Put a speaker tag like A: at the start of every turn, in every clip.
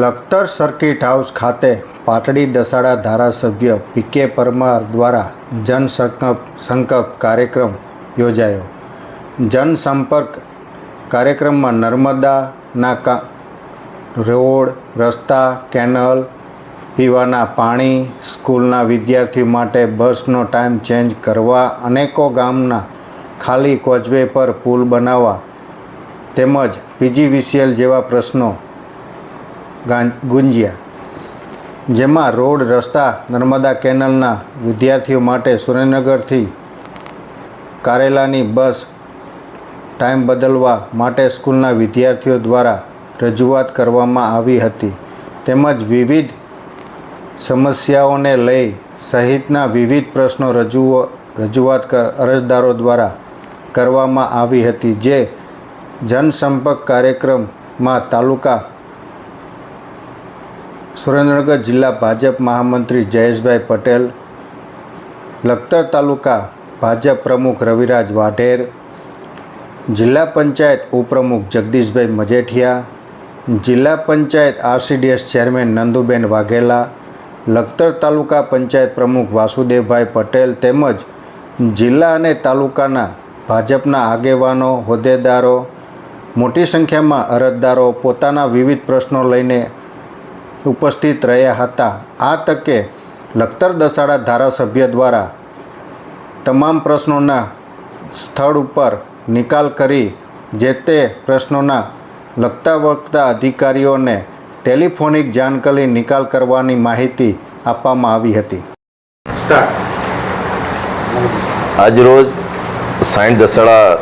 A: Lakhtar circuit house ખાતે પાટડી દસાડા ધારાસભ્ય PK Parmar દ્વારા જનસંકલ્પ સંકલ્પ કાર્યક્રમ યોજાયો. જનસંપર્ક કાર્યક્રમમાં નર્મદાના કા, રોડ, રસ્તા, કેનલ, પીવાના પાણી, સ્કૂલના વિદ્યાર્થીઓ માટે બસનો ટાઈમ ચેન્જ કરવા, અનેકો ગામના ખાલી કોચવે પર પુલ બનાવવા તેમજ પીજીવીસીએલ જેવા પ્રશ્નો ગુંજ્યા. જેમાં રોડ, રસ્તા, નર્મદા કેનલના વિદ્યાર્થીઓ માટે સુરેન્દ્રનગરથી કારેલાની બસ ટાઈમ બદલવા માટે સ્કૂલના વિદ્યાર્થીઓ દ્વારા રજૂઆત કરવામાં આવી હતી. તેમજ વિવિધ સમસ્યાઓને લઈ સહિતના વિવિધ પ્રશ્નો રજૂ રજૂઆત અરજદારો દ્વારા કરવામાં આવી હતી, જે જનસંપર્ક કાર્યક્રમમાં તાલુકા સુરેન્દ્રનગર જિલ્લા ભાજપ મહામંત્રી જયેશભાઈ પટેલ, લખતર તાલુકા ભાજપ પ્રમુખ રવિરાજ વાઢેર, જિલ્લા પંચાયત ઉપપ્રમુખ જગદીશભાઈ મજેઠિયા, જિલ્લા પંચાયત આરસીડીએસ ચેરમેન નંદુબેન વાઘેલા, લખતર તાલુકા પંચાયત પ્રમુખ વાસુદેવભાઈ પટેલ તેમજ જિલ્લા અને તાલુકાના ભાજપના આગેવાનો, હોદ્દેદારો, મોટી સંખ્યામાં અરજદારો પોતાના વિવિધ પ્રશ્નો લઈને ઉપસ્થિત રહ્યા હતા. આ તકે લખતર દસાડા ધારાસભ્ય દ્વારા તમામ પ્રશ્નોના સ્થળ ઉપર નિકાલ કરી, જે તે પ્રશ્નોના લગતા વળગતા અધિકારીઓને ટેલિફોનિક જાણ નિકાલ કરવાની માહિતી આપવામાં આવી હતી.
B: આજરોજ સાઈઠ દસાડા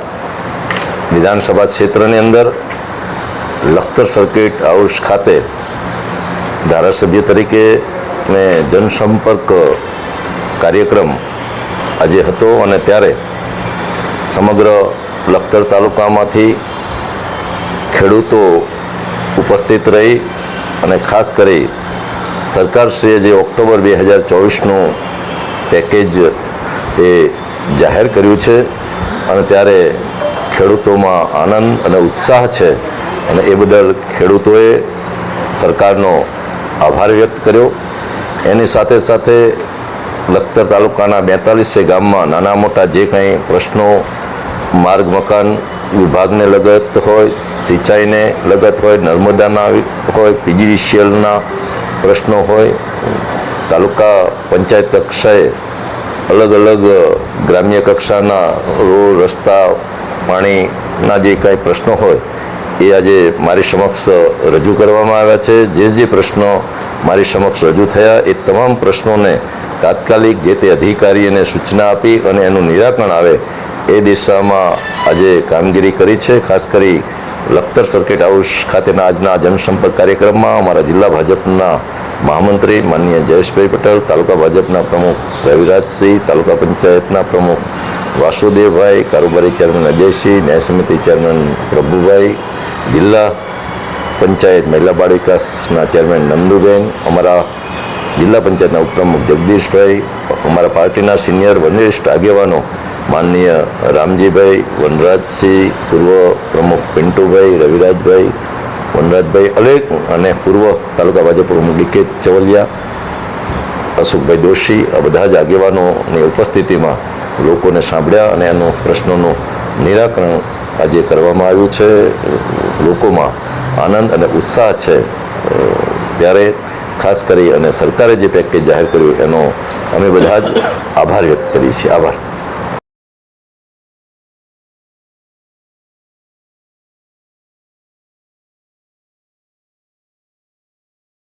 B: વિધાનસભા ક્ષેત્રની અંદર લખતર સર્કિટ હાઉસ ખાતે ધારાસભ્ય તરીકે મેં જનસંપર્ક કાર્યક્રમ આજે હતો અને ત્યારે સમગ્ર લખતર તાલુકામાંથી ખેડૂતો ઉપસ્થિત રહી અને ખાસ કરી સરકારશ્રીએ જે ઓક્ટોબર બે હજાર ચોવીસનું પેકેજ એ જાહેર કર્યું છે અને ત્યારે ખેડૂતોમાં આનંદ અને ઉત્સાહ છે અને એ બદલ ખેડૂતોએ સરકારનો આભાર વ્યક્ત કર્યો. એની સાથે સાથે લખતર તાલુકાના બેતાલીસે ગામમાં નાના મોટા જે કંઈ પ્રશ્નો, માર્ગ મકાન વિભાગને લગત હોય, સિંચાઈને લગત હોય, નર્મદાના હોય પીજીવીસીએલના પ્રશ્નો હોય, તાલુકા પંચાયત કક્ષાએ અલગ અલગ ગ્રામ્ય કક્ષાના રોડ, રસ્તા, પાણીના જે કાંઈ પ્રશ્નો હોય એ આજે મારી સમક્ષ રજૂ કરવામાં આવ્યા છે. જે જે પ્રશ્નો મારી સમક્ષ રજૂ થયા, એ તમામ પ્રશ્નોને તાત્કાલિક જે તે અધિકારીને સૂચના આપી અને એનું નિરાકરણ આવે એ દિશામાં આજે કામગીરી કરી છે. ખાસ કરી લખતર સર્કિટ હાઉસ ખાતેના આજના જનસંપર્ક કાર્યક્રમમાં અમારા જિલ્લા ભાજપના મહામંત્રી માનનીય જયેશભાઈ પટેલ, તાલુકા ભાજપના પ્રમુખ રવિરાજસિંહ, તાલુકા પંચાયતના પ્રમુખ વાસુદેવભાઈ, કારોબારી ચેરમેન અજયસિંહ, ન્યાય સમિતિ ચેરમેન પ્રભુભાઈ જિલ્લા પંચાયત મહિલા બાળ વિકાસના ચેરમેન નંદુબેન, અમારા જિલ્લા પંચાયતના ઉપપ્રમુખ જગદીશભાઈ, અમારા પાર્ટીના સિનિયર વરિષ્ઠ આગેવાનો માનનીય રામજીભાઈ, વનરાજસિંહ, પૂર્વ પ્રમુખ પિન્ટુભાઈ, રવિરાજભાઈ, વનરાજભાઈ અલેક અને પૂર્વ તાલુકા ભાજપ પ્રમુખ ડીકે ચવલિયા, અશોકભાઈ દોશી, આ બધા જ આગેવાનોની ઉપસ્થિતિમાં લોકોને સાંભળ્યા અને એનો પ્રશ્નોનું નિરાકરણ આજે કરવામાં આવ્યું છે. લોકોમાં આનંદ અને ઉત્સાહ છે ત્યારે ખાસ કરી અને સરકારે જે પેકેજ જાહેર કર્યું એનો અમે બધા જ આભાર વ્યક્ત કરીએ છીએ. આભાર.